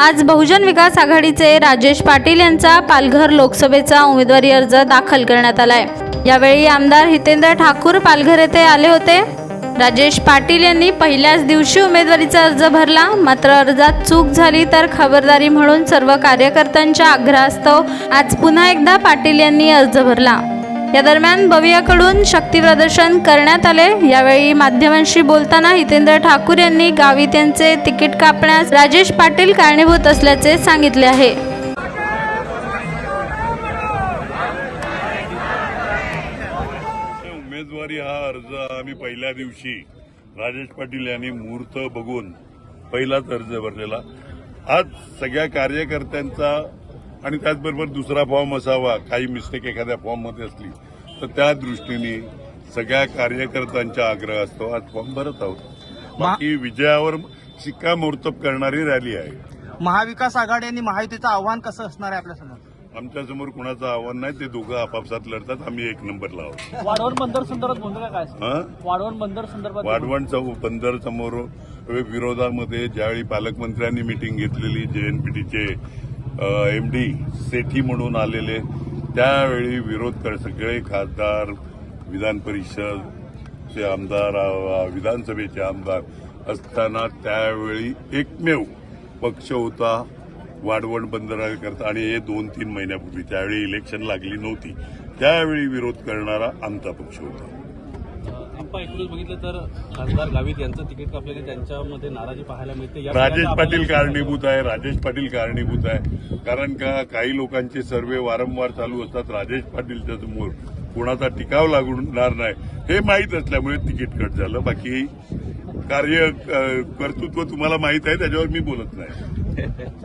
आज बहुजन विकास आघाडीचे राजेश पाटील यांचा पालघर लोकसभेचा उमेदवारी अर्ज दाखल करण्यात आलाय. यावेळी आमदार हितेंद्र ठाकूर पालघर येथे आले होते. राजेश पाटील यांनी पहिल्याच दिवशी उमेदवारीचा अर्ज भरला. मात्र अर्जात चूक झाली तर खबरदारी म्हणून सर्व कार्यकर्त्यांच्या आग्रहास्तव आज पुन्हा एकदा पाटील यांनी अर्ज भरला. या दरम्यान बवियाकडून शक्ती प्रदर्शन करण्यात आले. यावेळी माध्यमांशी बोलताना हितेंद्र ठाकूर यांनी गावी त्यांचे तिकीट कापण्यास राजेश पाटील कारणीभूत असल्याचे सांगितले आहे. उमेदवारी हा अर्ज आम्ही पहिल्या दिवशी राजेश पाटील यांनी मुहूर्त बघून पहिलाच अर्ज भरलेला. आज सगळ्या कार्यकर्त्यांचा आणि त्याचबरोबर दुसरा फॉर्म असावा काही मिस्टेक एखाद्या फॉर्ममध्ये असली तर त्या दृष्टीने सगळ्या कार्यकर्त्यांच्या आग्रह असतो आज फॉर्म भरत आहोत. बाकी विजयावर शिक्कामोर्तब करणारी रॅली आहे. महाविकास आघाडी आणि महायुतीचं आव्हान कसं असणार आहे आपल्यासमोर? आमच्यासमोर कुणाचं आव्हान नाही ते दोघं आपापसात लढतात आम्ही एक नंबरला आहोत. वाढवण बंदर संदर्भात भूमिका काय? हं? वाढवण बंदर संदर्भात वाढवण चौ बंदर समोर विरोधामध्ये ज्यावेळी पालकमंत्र्यांनी मिटिंग घेतलेली जेएनपीटीचे एम डी सेठी म्हणून आलेले त्यावेळी विरोध कर सगळे खासदार विधान परिषदचे आमदार विधानसभेचे आमदार असताना त्यावेळी एकमेव पक्ष होता वाढवण बंदराकरता आणि हे दोन तीन महिन्यापूर्वी त्यावेळी इलेक्शन लागली नव्हती. त्यावेळी विरोध करणारा आमचा पक्ष होता. आप्पा एकूणच बघितलं तर खासदार गावित यांचं तिकीट कापल्याने त्यांच्यामध्ये नाराजी पाहायला मिळते. या राजेश पाटील कारणीभूत आहे राजेश पाटील कारणीभूत आहे. कारण का काही लोकांचे सर्वे वारंवार चालू असतात राजेश पाटीलच्या समोर कोणाचा टिकाव लागणार नाही हे माहीत असल्यामुळे तिकीट कट झालं. बाकी कार्य अ, कर्तृत्व तुम्हाला माहीत आहे त्याच्यावर मी बोलत नाही.